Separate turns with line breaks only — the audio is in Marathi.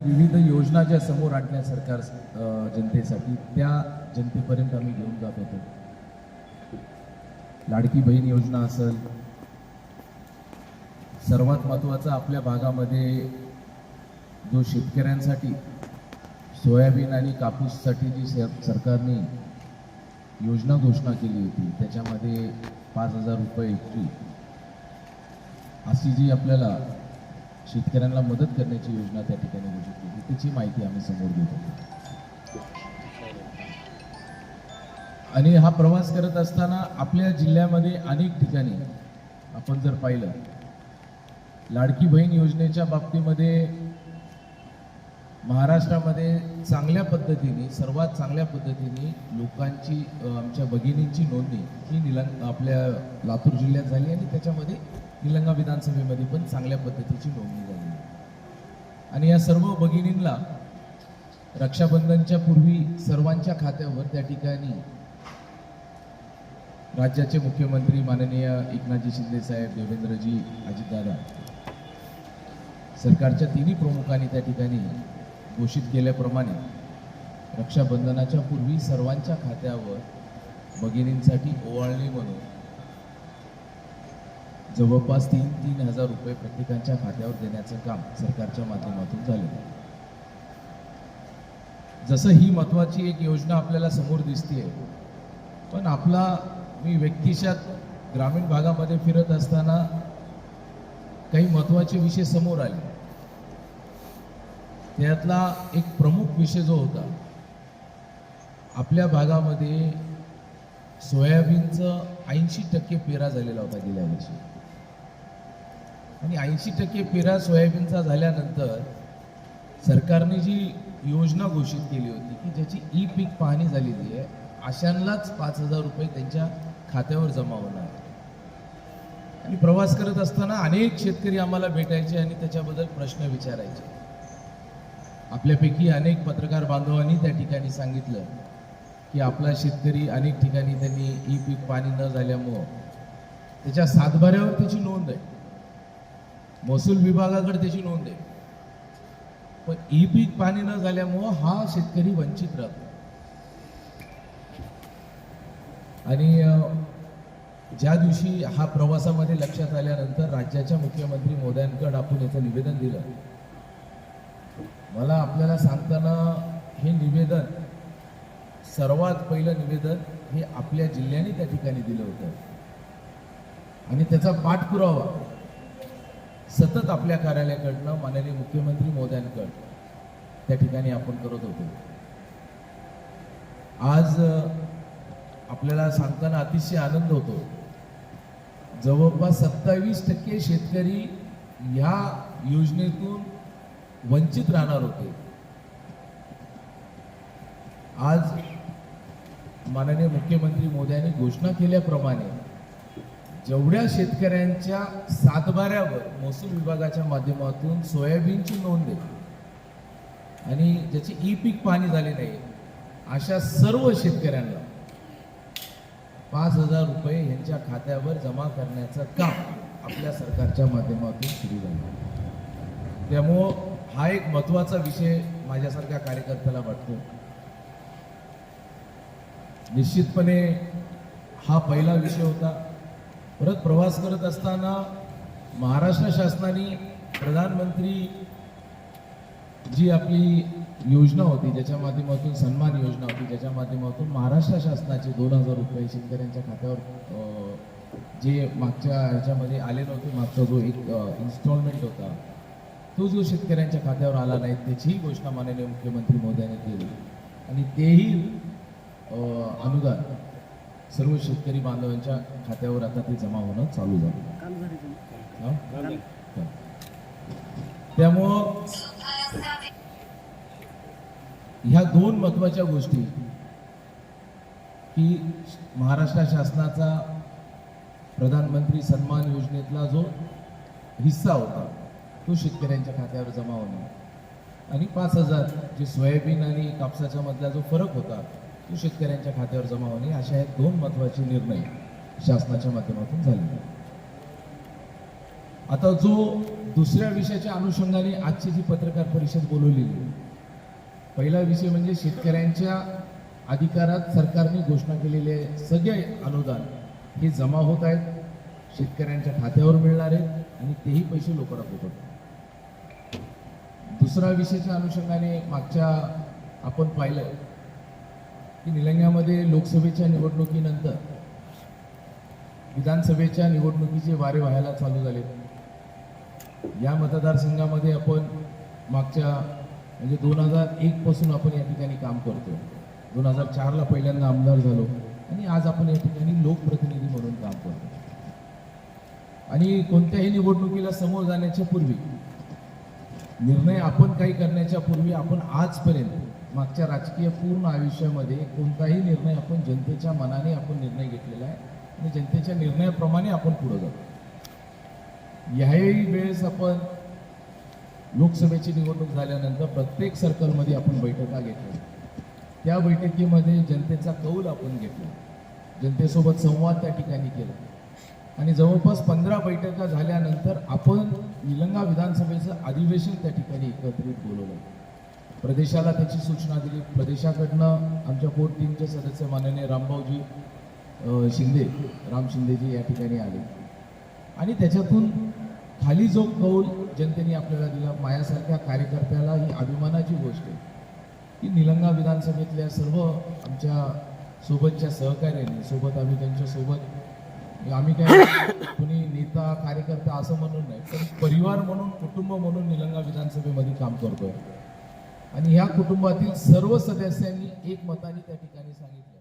विविध योजना ज्या समोर आणल्या सरकार जनतेसाठी त्या जनतेपर्यंत आम्ही घेऊन जात होतो. लाडकी बहीण योजना असेल सर्वात महत्त्वाचं आपल्या भागामध्ये जो शेतकऱ्यांसाठी सोयाबीन आणि कापूससाठी जी सरकारने योजना घोषणा केली होती त्याच्यामध्ये पाच हजार रुपये इतकी. अशी जी आपल्याला शेतकऱ्यांना मदत करण्याची योजना त्या ठिकाणी घोषित केली त्याची माहिती आम्ही समोर घेत होतो आणि हा प्रवास करत असताना आपल्या जिल्ह्यामध्ये अनेक ठिकाणी आपण जर पाहिलं लाडकी बहीण योजनेच्या बाबतीमध्ये महाराष्ट्रामध्ये चांगल्या पद्धतीने सर्वात चांगल्या पद्धतीने लोकांची आमच्या भगिनींची नोंदणी ही निलंग आपल्या लातूर जिल्ह्यात झाली आणि त्याच्यामध्ये निलंगा विधानसभेमध्ये पण चांगल्या पद्धतीची नोंदणी झाली. आणि या सर्व भगिनींना रक्षाबंधनच्या पूर्वी सर्वांच्या खात्यावर त्या ठिकाणी राज्याचे मुख्यमंत्री माननीय एकनाथजी शिंदे साहेब देवेंद्रजी अजितदादा सरकारच्या तिन्ही प्रमुखांनी त्या ठिकाणी घोषित केल्याप्रमाणे रक्षाबंधनाच्या पूर्वी सर्वांच्या खात्यावर भगिनींसाठी ओवाळणी म्हणून जवळपास तीन तीन हजार रुपये प्रत्येकाच्या खात्यावर देण्याचं काम सरकारच्या माध्यमातून झालेलं जसं ही महत्वाची एक योजना आपल्याला समोर दिसते पण आपला मी व्यक्तिशात ग्रामीण भागामध्ये फिरत असताना काही महत्त्वाचे विषय समोर आले. त्यातला एक प्रमुख विषय जो होता आपल्या भागामध्ये सोयाबीनचं ऐंशी टक्के पेरा झालेला होता गेल्या वर्षी. आणि ऐंशी टक्के पेरा सोयाबीनचा झाल्यानंतर सरकारने जी योजना घोषित केली होती की ज्याची ई पीक पाहणी झालेली आहे अशांनाच पाच हजार रुपये त्यांच्या खात्यावर जमा होणार. आणि प्रवास करत असताना अनेक शेतकरी आम्हाला भेटायचे आणि त्याच्याबद्दल प्रश्न विचारायचे. आपल्यापैकी अनेक पत्रकार बांधवांनी त्या ठिकाणी सांगितलं की आपला शेतकरी अनेक ठिकाणी त्यांनी ई पीक पाणी न झाल्यामुळं त्याच्या सातबाऱ्यावर त्याची नोंद आहे. महसूल विभागाकडे त्याची नोंद आहे. पण ई पीक पाणी न झाल्यामुळं हा शेतकरी वंचित राहतो. आणि ज्या दिवशी हा प्रवासामध्ये लक्षात आल्यानंतर राज्याच्या मुख्यमंत्री मोदयांकडे आपण याचं निवेदन दिलं मला आपल्याला सांगताना हे निवेदन सर्वात पहिलं निवेदन हे आपल्या जिल्ह्याने त्या ठिकाणी दिलं होतं. आणि त्याचा पाठपुरावा सतत आपल्या कार्यालयाकडनं माननीय मुख्यमंत्री मोद्यांकडं त्या ठिकाणी आपण करत होतो. आज आपल्याला सांगताना अतिशय आनंद होतो. जवळपास सत्तावीस टक्के शेतकरी ह्या योजनेतून वंचित राहणार होते. आज माननीय मुख्यमंत्री मोदी घोषणा केल्याप्रमाणे जेवढ्या शेतकऱ्यांच्या सातबाऱ्यावर महसूल विभागाच्या माध्यमातून सोयाबीनची नोंद आहे आणि ज्याची ई पीक पाणी झाले नाही अशा सर्व शेतकऱ्यांना पाच हजार रुपये यांच्या खात्यावर जमा करण्याचं काम आपल्या सरकारच्या माध्यमातून सुरू झालं. त्यामुळं हा एक महत्त्वाचा विषय माझ्यासारख्या कार्यकर्त्याला वाटतो. निश्चितपणे हा पहिला विषय होता. परत प्रवास करत असताना महाराष्ट्र शासनाने प्रधानमंत्री जी आपली योजना होती ज्याच्या माध्यमातून सन्मान योजना होती ज्याच्या माध्यमातून महाराष्ट्र शासनाचे दोन हजार रुपये शेतकऱ्यांच्या खात्यावर जे मागच्या ह्याच्यामध्ये आले नव्हते मागचा जो एक इन्स्टॉलमेंट होता तो जो शेतकऱ्यांच्या खात्यावर आला नाही त्याचीही घोषणा माननीय मुख्यमंत्री मोदयांनी केली. आणि तेही अनुदान सर्व शेतकरी बांधवांच्या खात्यावर आता ते जमा होणं चालू झालं. त्यामुळं ह्या दोन महत्त्वाच्या गोष्टी की महाराष्ट्र शासनाचा प्रधानमंत्री सन्मान योजनेतला जो हिस्सा होता तो शेतकऱ्यांच्या खात्यावर जमा होणार. आणि पाच हजार जे सोयाबीन आणि कापसाच्या मधला जो फरक होता तो शेतकऱ्यांच्या खात्यावर जमा होणे अशा हे दोन महत्त्वाचे निर्णय शासनाच्या माध्यमातून झाले. आता जो दुसऱ्या विषयाच्या अनुषंगाने आजची जी पत्रकार परिषद बोलवलेली आहे, पहिला विषय म्हणजे शेतकऱ्यांच्या अधिकारात सरकारने घोषणा केलेले सगळे अनुदान हे जमा होत आहेत शेतकऱ्यांच्या खात्यावर मिळणार आहेत आणि तेही पैसे लोकांना पोहोचवतात दुसरा विषयाच्या अनुषंगाने मागच्या आपण पाहिलं की निलंग्यामध्ये लोकसभेच्या निवडणुकीनंतर विधानसभेच्या निवडणुकीचे वारे व्हायला चालू झाले. या मतदारसंघामध्ये आपण मागच्या म्हणजे दोन हजार एक पासून आपण या ठिकाणी काम करतो दोन हजार चारला पहिल्यांदा आमदार झालो आणि आज आपण या ठिकाणी लोकप्रतिनिधी म्हणून काम करतो आणि कोणत्याही निवडणुकीला समोर जाण्याच्या पूर्वी निर्णय आपण काही करण्याच्या पूर्वी आपण आजपर्यंत मागच्या राजकीय पूर्ण आयुष्यामध्ये कोणताही निर्णय आपण जनतेच्या मनाने आपण निर्णय घेतलेला आहे आणि जनतेच्या निर्णयाप्रमाणे आपण पुढे जातो याही वेळेस आपण लोकसभेची निवडणूक झाल्यानंतर प्रत्येक सर्कलमध्ये आपण बैठका घेतल्या. त्या बैठकीमध्ये जनतेचा कौल आपण घेतला. जनतेसोबत संवाद त्या ठिकाणी केला. आणि जवळपास पंधरा बैठका झाल्यानंतर आपण निलंगा विधानसभेचं अधिवेशन त्या ठिकाणी एकत्रित बोलवलं. प्रदेशाला त्याची सूचना दिली. प्रदेशाकडनं आमच्या कोर टीमचे सदस्य माननीय रामभाऊजी शिंदे राम शिंदेजी या ठिकाणी आले. आणि त्याच्यातून खाली जो कौल जनतेने आपल्याला दिला मायासारख्या कार्यकर्त्याला ही अभिमानाची गोष्ट आहे. की निलंगा विधानसभेतल्या सर्व आमच्या सोबतच्या सहकार्याने सोबत आम्ही त्यांच्यासोबत म्हणजे आम्ही काय कुणी नेता कार्यकर्ता असं म्हणून नाही पण परिवार म्हणून कुटुंब म्हणून निलंगा विधानसभेमध्ये काम करतोय. आणि ह्या कुटुंबातील सर्व सदस्यांनी एकमताने त्या ठिकाणी सांगितलं.